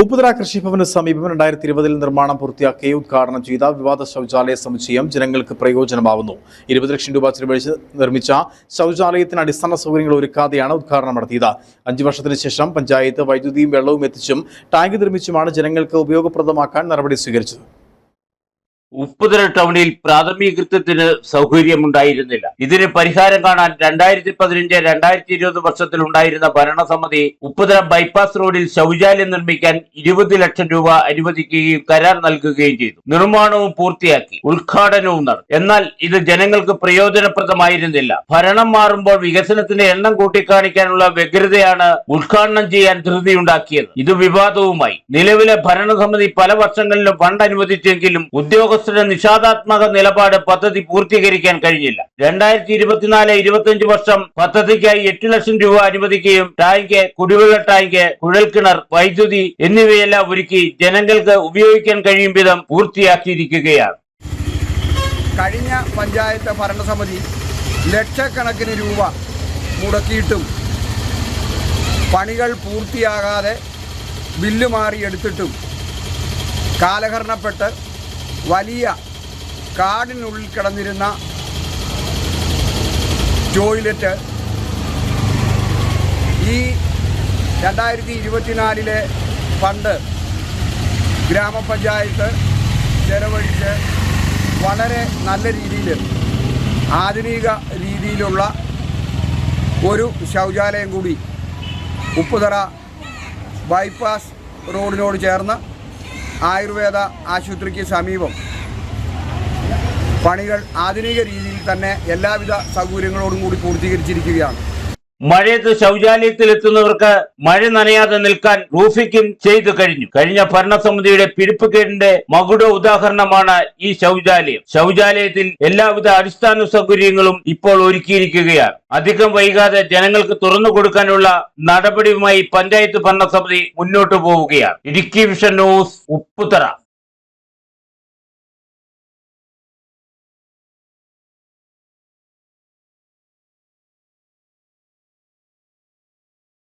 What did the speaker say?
ഉപ്പുതറ കൃഷിഭവന് സമീപം രണ്ടായിരത്തി ഇരുപതിൽ നിർമ്മാണം പൂർത്തിയാക്കി ഉദ്ഘാടനം ചെയ്ത വിവാദ ശൗചാലയ സമുച്ചയം ജനങ്ങൾക്ക് പ്രയോജനമാവുന്നു. ഇരുപത് ലക്ഷം രൂപ ചെലവഴിച്ച് നിർമ്മിച്ച ശൗചാലയത്തിന് അടിസ്ഥാന സൗകര്യങ്ങൾ ഒരുക്കാതെയാണ് ഉദ്ഘാടനം നടത്തിയത്. അഞ്ചു വർഷത്തിന് ശേഷം പഞ്ചായത്ത് വൈദ്യുതിയും വെള്ളവും എത്തിച്ചും ടാങ്ക് നിർമ്മിച്ചുമാണ് ജനങ്ങൾക്ക് ഉപയോഗപ്രദമാക്കാൻ നടപടി സ്വീകരിച്ചത്. ഉപ്പുതര ടൗണിൽ പ്രാഥമികൃത്യത്തിന് സൗകര്യമുണ്ടായിരുന്നില്ല. ഇതിന് പരിഹാരം കാണാൻ രണ്ടായിരത്തി പതിനഞ്ച് രണ്ടായിരത്തി ഇരുപത് വർഷത്തിൽ ഉണ്ടായിരുന്ന ഭരണസമിതി ഉപ്പുതര ബൈപ്പാസ് റോഡിൽ ശൗചാലയം നിർമ്മിക്കാൻ ഇരുപത് ലക്ഷം രൂപ അനുവദിക്കുകയും കരാർ നൽകുകയും ചെയ്തു. നിർമ്മാണവും പൂർത്തിയാക്കി. ഉദ്ഘാടനവും നടത്തി എന്നാൽ ഇത് ജനങ്ങൾക്ക് പ്രയോജനപ്രദമായിരുന്നില്ല. ഭരണം മാറുമ്പോൾ വികസനത്തിന്റെ എണ്ണം കൂട്ടിക്കാണിക്കാനുള്ള വ്യഗ്രതയാണ് ഉദ്ഘാടനം ചെയ്യാൻ ധൃതിയുണ്ടാക്കിയത്. ഇത് വിവാദവുമായി. നിലവിലെ ഭരണസമിതി പല വർഷങ്ങളിലും ഫണ്ട് അനുവദിച്ചെങ്കിലും ഉദ്യോഗസ്ഥരുടെ നിഷാദാത്മക നിലപാട് പദ്ധതി പൂർത്തീകരിക്കാൻ കഴിഞ്ഞില്ല. രണ്ടായിരത്തി ഇരുപത്തിനാല് ഇരുപത്തിയഞ്ച് വർഷം പദ്ധതിക്കായി എട്ട് ലക്ഷം രൂപ അനുവദിക്കുകയും ടാങ്ക് കുടിവെള്ള ടാങ്ക് കുഴൽക്കിണർ വൈദ്യുതി എന്നിവയെല്ലാം ഒരുക്കി ജനങ്ങൾക്ക് ഉപയോഗിക്കാൻ കഴിയും വിധം പൂർത്തിയാക്കിയിരിക്കുകയാണ്. കഴിഞ്ഞ പഞ്ചായത്ത് ഭരണസമിതി ലക്ഷക്കണക്കിന് രൂപ മുടക്കിയിട്ടും പണികൾ പൂർത്തിയാകാതെ ബില്ല് മാറിയെടുത്തിട്ടും കാലഹരണപ്പെട്ട് വലിയ കാടിനുള്ളിൽ കിടന്നിരുന്ന ടോയ്ലറ്റ് ഈ രണ്ടായിരത്തി ഇരുപത്തിനാലിലെ ഫണ്ട് ഗ്രാമപഞ്ചായത്ത് ചെലവഴിച്ച് വളരെ നല്ല രീതിയിൽ ആധുനിക രീതിയിലുള്ള ഒരു ശൗചാലയം കൂടി ഉപ്പുതറ ബൈപ്പാസ് റോഡിനോട് ചേർന്ന് ആയുർവേദ ആശുപത്രിക്ക് സമീപം. പണികൾ ആധുനിക രീതിയിൽ തന്നെ എല്ലാവിധ സൗകര്യങ്ങളോടും കൂടി പൂർത്തീകരിച്ചിരിക്കുകയാണ്. മഴയത്ത് ശൗചാലയത്തിൽ എത്തുന്നവർക്ക് മഴ നനയാതെ നിൽക്കാൻ റൂഫിക്കും ചെയ്തു കഴിഞ്ഞു. കഴിഞ്ഞ ഭരണസമിതിയുടെ പിടിപ്പുകേടിന്റെ മകുട ഉദാഹരണമാണ് ഈ ശൗചാലയം. ശൗചാലയത്തിൽ എല്ലാവിധ അടിസ്ഥാന സൗകര്യങ്ങളും ഇപ്പോൾ ഒരുക്കിയിരിക്കുകയാണ്. അധികം വൈകാതെ ജനങ്ങൾക്ക് തുറന്നു കൊടുക്കാനുള്ള നടപടിയുമായി പഞ്ചായത്ത് ഭരണസമിതി മുന്നോട്ടു പോവുകയാണ്. Idukki vision news Upputhara.